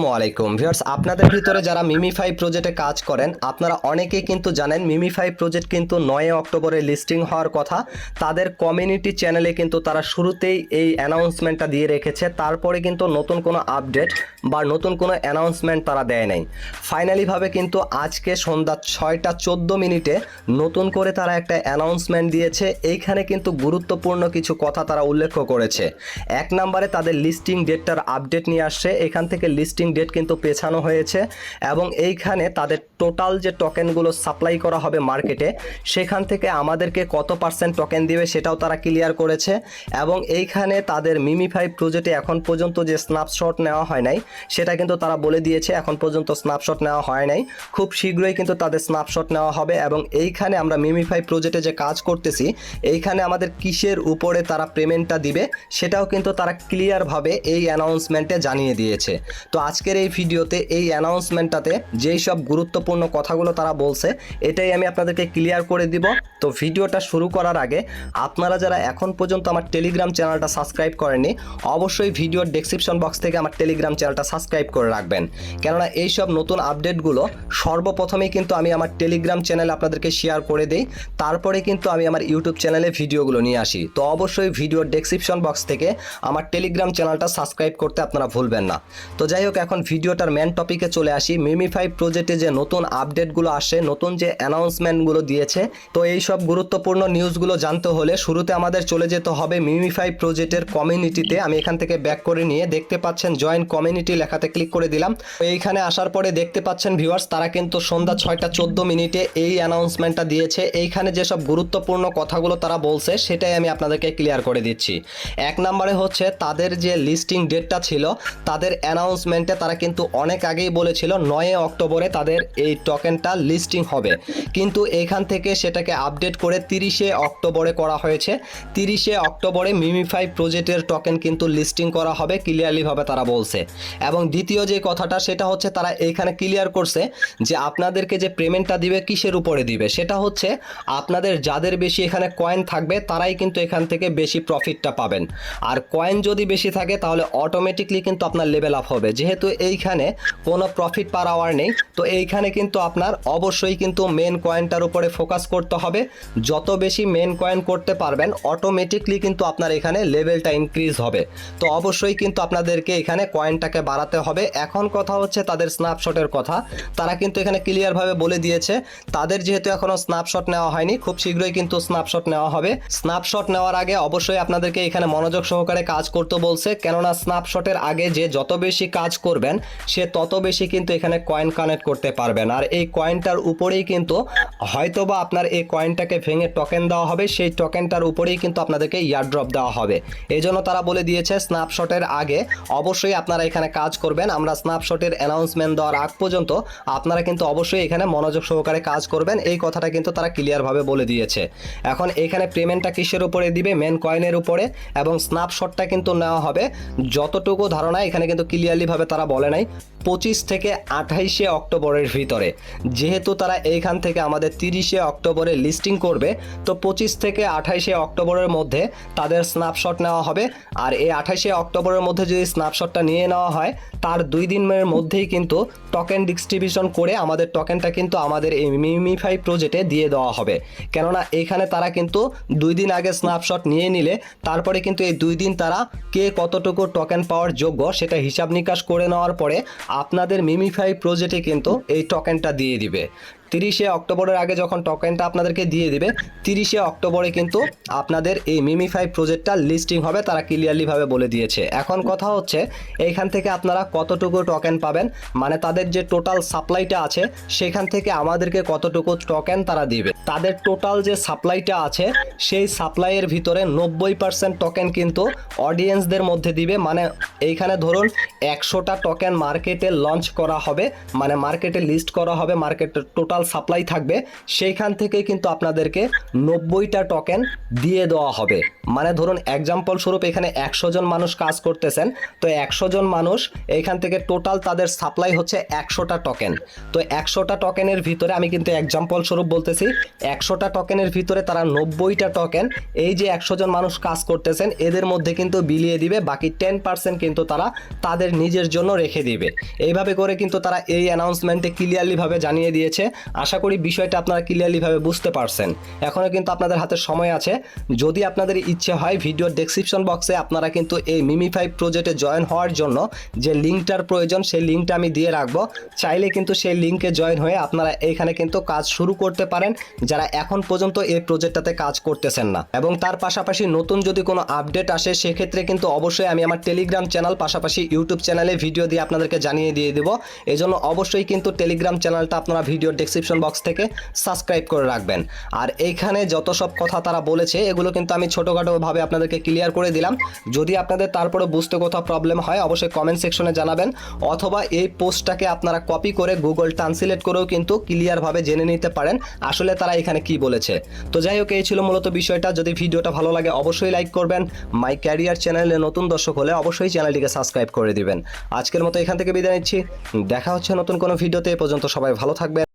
আসসালামাইকুম ভিউয়ার্স, আপনাদের ভিতরে যারা মিমিফাই প্রজেক্টে কাজ করেন, আপনারা অনেকেই কিন্তু জানেন মিমিফাই প্রজেক্ট কিন্তু নয় অক্টোবরে লিস্টিং হওয়ার কথা। তাদের কমিউনিটি চ্যানেলে কিন্তু তারা শুরুতেই এই অ্যানাউন্সমেন্টটা দিয়ে রেখেছে। তারপরে কিন্তু নতুন কোনো আপডেট বা নতুন কোনো অ্যানাউন্সমেন্ট তারা দেয় নাই। ফাইনালিভাবে কিন্তু আজকে সন্ধ্যা ছয়টা চোদ্দ মিনিটে নতুন করে তারা একটা অ্যানাউন্সমেন্ট দিয়েছে। এইখানে কিন্তু গুরুত্বপূর্ণ কিছু কথা তারা উল্লেখ করেছে। এক নম্বরে তাদের লিস্টিং ডেটটার আপডেট নিয়ে আসছে। এখান থেকে লিস্টিং ডেট কিন্তু পেছানো হয়েছে এবং এইখানে তাদের টোটাল যে টোকেনগুলো সাপ্লাই করা হবে মার্কেটে সেখান থেকে আমাদেরকে কত পার্সেন্ট টোকেন দিবে সেটাও তারা ক্লিয়ার করেছে এবং এইখানে তাদের মিমিফাই প্রজেক্টে এখন পর্যন্ত যে স্ন্যাপশট নেওয়া হয় নাই, সেটা কিন্তু তারা বলে দিয়েছে, এখন পর্যন্ত স্ন্যাপশট নেওয়া হয় নাই। খুব শীঘ্রই কিন্তু তাদের স্ন্যাপশট নেওয়া হবে এবং এইখানে আমরা মিমিফাই প্রজেক্টে যে কাজ করতেছি, এইখানে আমাদের কিসের উপরে তারা পেমেন্টটা দিবে, সেটাও কিন্তু তারা ক্লিয়ারভাবে এই অ্যানাউন্সমেন্টে জানিয়ে দিয়েছে। তো আজকের এই ভিডিওতে, এই অ্যানাউন্সমেন্টটাতে যেই সব গুরুত্বপূর্ণ কথাগুলো তারা বলছে, এটাই আমি আপনাদেরকে ক্লিয়ার করে দিব। তো ভিডিওটা শুরু করার আগে, আপনারা যারা এখন পর্যন্ত আমার টেলিগ্রাম চ্যানেলটা সাবস্ক্রাইব করেননি, অবশ্যই ভিডিওর ডেসক্রিপশন বক্স থেকে আমার টেলিগ্রাম চ্যানেলটা সাবস্ক্রাইব করে রাখবেন। কেননা এই সব নতুন আপডেটগুলো সর্বপ্রথমেই কিন্তু আমি আমার টেলিগ্রাম চ্যানেলে আপনাদেরকে শেয়ার করে দিই। তারপরে কিন্তু আমি আমার ইউটিউব চ্যানেলে ভিডিওগুলো নিয়ে আসি। তো অবশ্যই ভিডিওর ডেসক্রিপশন বক্স থেকে আমার টেলিগ্রাম চ্যানেলটা সাবস্ক্রাইব করতে আপনারা ভুলবেন না। তো যাই হোক এখন ভিডিওটার মেন টপিকে চলে আসি। মিমিফাই প্রজেক্টে যে নতুন আপডেটগুলো আসে, নতুন যে অ্যানাউন্সমেন্টগুলো দিয়েছে, তো এই সব গুরুত্বপূর্ণ নিউজগুলো জানতে হলে শুরুতে আমাদের চলে যেতে হবে মিমিফাই প্রজেক্টের কমিউনিটিতে আমি এখান থেকে ব্যাক করে নিয়ে দেখতে পাচ্ছেন জয়েন কমিউনিটি লেখাতে ক্লিক করে দিলাম। তো এইখানে আসার পরে দেখতে পাচ্ছেন ভিউয়ার্স তারা কিন্তু সন্ধ্যা ছয়টা চোদ্দ মিনিটে এই অ্যানাউন্সমেন্টটা দিয়েছে। এইখানে যেসব গুরুত্বপূর্ণ কথাগুলো তারা বলছে, সেটাই আমি আপনাদেরকে ক্লিয়ার করে দিচ্ছি। এক নম্বরে হচ্ছে তাদের যে লিস্টিং ডেটটা ছিল, তাদের অ্যানাউন্সমেন্টে তারা কিন্তু অনেক আগেই বলেছিল নয় অক্টোবরে তাদের এই টোকেনটা লিস্টিং হবে। কিন্তু এখান থেকে সেটাকে আপডেট করে তিরিশে অক্টোবরে করা হয়েছে। তিরিশে অক্টোবরে মিমিফাই প্রজেক্টের টোকেন কিন্তু লিস্টিং করা হবে ক্লিয়ারলিভাবে তারা বলছে। এবং দ্বিতীয় যে কথাটা, সেটা হচ্ছে তারা এইখানে ক্লিয়ার করছে যে আপনাদেরকে যে পেমেন্টটা দিবে, কিসের উপরে দিবে? সেটা হচ্ছে আপনাদের যাদের বেশি এখানে কয়েন থাকবে, তারাই কিন্তু এখান থেকে বেশি প্রফিটটা পাবেন। আর কয়েন যদি বেশি থাকে, তাহলে অটোমেটিকলি কিন্তু আপনার লেভেল আপ হবে। যেহেতু এইখানে কোনো প্রফিট পার আওয়ার নেই। তো এইখানে কিন্তু আপনার অবশ্যই কিন্তু মেন কয়েনটার উপরে ফোকাস করতে হবে। যত বেশি মেন কয়েন করতে পারবেন অটোমেটিকলি কিন্তু আপনার এখানে লেভেলটা ইনক্রিজ হবে। তো অবশ্যই কিন্তু আপনাদেরকে এখানে কয়েনটাকে বাড়াতে হবে। এখন কথা হচ্ছে তাদের স্ন্যাপশটের কথা। তারা কিন্তু এখানে ক্লিয়ারভাবে বলে দিয়েছে। তাদের যেহেতু এখনও স্ন্যাপশট নেওয়া হয়নি, খুব শীঘ্রই কিন্তু স্ন্যাপশট নেওয়া হবে। স্ন্যাপশট নেওয়ার আগে অবশ্যই আপনাদেরকে এখানে মনোযোগ সহকারে কাজ করতে বলছে। কেননা স্ন্যাপশটের আগে যে যত বেশি কাজ করবেন, সে তত বেশি কিন্তু এখানে কয়েন কানেক্ট করতে পারবেন আর এই কয়েনটার উপরেই কিন্তু হয়তোবা আপনার এই কয়েনটাকে ভেঙে টোকেন দেওয়া হবে, সেই টোকেনটার উপরেই কিন্তু আপনাদেরকে ইয়ারড্রপ দেওয়া হবে। এই জন্য তারা বলে দিয়েছে স্ন্যাপশটের আগে অবশ্যই আপনারা এখানে কাজ করবেন। আমরা স্ন্যাপশটের অ্যানাউন্সমেন্ট দেওয়ার আগ পর্যন্ত আপনারা কিন্তু অবশ্যই এখানে মনোযোগ সহকারে কাজ করবেন। এই কথাটা কিন্তু তারা ক্লিয়ারভাবে বলে দিয়েছে। এখন এখানে পেমেন্টটা কিসের উপরে দিবে? মেন কয়েনের উপরে। এবং স্ন্যাপশটটা কিন্তু নেওয়া হবে। যতটুকু ধারণা এখানে কিন্তু ক্লিয়ারলিভাবে তারা বলে নাই। পঁচিশ থেকে আঠাইশে অক্টোবরের ভিতরে। যেহেতু তারা এইখান থেকে আমাদের তিরিশে অক্টোবরে লিস্টিং করবে, তো পঁচিশ থেকে আঠাইশে অক্টোবরের মধ্যে তাদের স্ন্যাপশট নেওয়া হবে। আর এই আঠাইশে অক্টোবরের মধ্যে যদি স্ন্যাপশটটা নিয়ে নেওয়া হয়, তার দুই দিনের মধ্যেই কিন্তু টোকেন ডিস্ট্রিবিউশন করে আমাদের টোকেনটা কিন্তু আমাদের এই মিমিফাই প্রজেক্টে দিয়ে দেওয়া হবে। কেননা এখানে তারা কিন্তু দুই দিন আগে স্ন্যাপশট নিয়ে নিলে, তারপরে কিন্তু এই দুই দিন তারা কে কতটুকু টোকেন পাওয়ার যোগ্য সেটা হিসাব নিকাশ করে নেওয়ার পরে আপনাদের মিমিফাই প্রজেক্টে কিন্তু এই টোকেনটা দিয়ে দিবে। তিরিশে অক্টোবরের আগে যখন টোকেনটা আপনাদেরকে দিয়ে দিবে, তিরিশে অক্টোবরে কিন্তু আপনাদের এই মিমিফাই প্রজেক্টটা লিস্টিং হবে, তারা ক্লিয়ারলিভাবে বলে দিয়েছে। এখন কথা হচ্ছে, এইখান থেকে আপনারা কতটুকু টোকেন পাবেন? মানে তাদের যে টোটাল সাপ্লাইটা আছে, সেখান থেকে আমাদেরকে কতটুকু টোকেন তারা দিবে? তাদের টোটাল যে সাপ্লাইটা আছে সেই সাপ্লাইয়ের ভিতরে নব্বই পার্সেন্ট টোকেন কিন্তু অডিয়েন্সদের মধ্যে দিবে। মানে এইখানে ধরুন একশোটা টোকেন মার্কেটে লঞ্চ করা হবে মানে মার্কেটে লিস্ট করা হবে মার্কেটের টোটাল সাপ্লাই থাকবে। সেইখান থেকেই কিন্তু আপনাদেরকে নব্বইটা টোকেন দিয়ে দেওয়া হবে। মানে ধরুন এক্সাম্পল স্বরূপ এখানে একশো জন মানুষ কাজ করতেছেন, তো একশো জন মানুষ এইখান থেকে টোটাল তাদের সাপ্লাই হচ্ছে একশোটা টোকেন তো একশোটা টোকেনের ভিতরে আমি কিন্তু এক্সাম্পল স্বরূপ বলতেছি, একশোটা টোকেনের ভিতরে তারা নব্বইটা টোকেন এই যে একশো জন মানুষ কাজ করতেছেন, এদের মধ্যে কিন্তু বিলিয়ে দিবে, বাকি টেন পার্সেন্ট কিন্তু তারা তাদের নিজের জন্য রেখে দিবে। এইভাবে করে কিন্তু তারা এই অ্যানাউন্সমেন্টে ক্লিয়ারলিভাবে জানিয়ে দিয়েছে। আশা করি বিষয়টা আপনারা ক্লিয়ারলিভাবে বুঝতে পারছেন। এখনও কিন্তু আপনাদের হাতে সময় আছে। যদি আপনাদের ইচ্ছে হয়, ভিডিওর ডেসক্রিপশন বক্সে আপনারা কিন্তু এই মিমিফাই প্রজেক্টে জয়েন হওয়ার জন্য যে লিঙ্কটার প্রয়োজন, সেই লিঙ্কটা আমি দিয়ে রাখব। চাইলে কিন্তু সেই লিঙ্কে জয়েন হয়ে আপনারা এইখানে কিন্তু কাজ শুরু করতে পারেন। যারা এখন পর্যন্ত এই প্রজেক্টটাতে কাজ করতেছেন না। এবং তার পাশাপাশি নতুন যদি কোনো আপডেট আসে, সেক্ষেত্রে কিন্তু অবশ্যই আমি আমার টেলিগ্রাম চ্যানেল পাশাপাশি ইউটিউব চ্যানেলে ভিডিও দিয়ে আপনাদেরকে জানিয়ে দিয়ে দেবো। এই জন্য অবশ্যই কিন্তু টেলিগ্রাম চ্যানেলটা আপনারা ভিডিও ডেসক্রিপশন বক্স থেকে সাবস্ক্রাইব করে রাখবেন। আর এইখানে যত সব কথা তারা বলেছে, এগুলো কিন্তু আমি ছোটোখাটোভাবে আপনাদেরকে ক্লিয়ার করে দিলাম। যদি আপনাদের তারপরে বুঝতে কোথাও প্রবলেম হয়, অবশ্যই কমেন্ট সেকশনে জানাবেন। অথবা এই পোস্টটাকে আপনারা কপি করে গুগল ট্রান্সলেট করেও কিন্তু ক্লিয়ারভাবে জেনে নিতে পারেন, আসলে তারা এখানে কি বলেছে। তো যাই হোক, এই ছিল মূলত বিষয়টা, যদি ভিডিওটা ভালো লাগে অবশ্যই লাইক করবেন। মাই ক্যারিয়ার চ্যানেলে নতুন দর্শক হলে অবশ্যই চ্যানেলটিকে সাবস্ক্রাইব করে দিবেন। আজকের মতো এখান থেকে বিদায় নিচ্ছি। দেখা হচ্ছে নতুন কোনো ভিডিওতে, এ পর্যন্ত সবাই ভালো থাকবেন।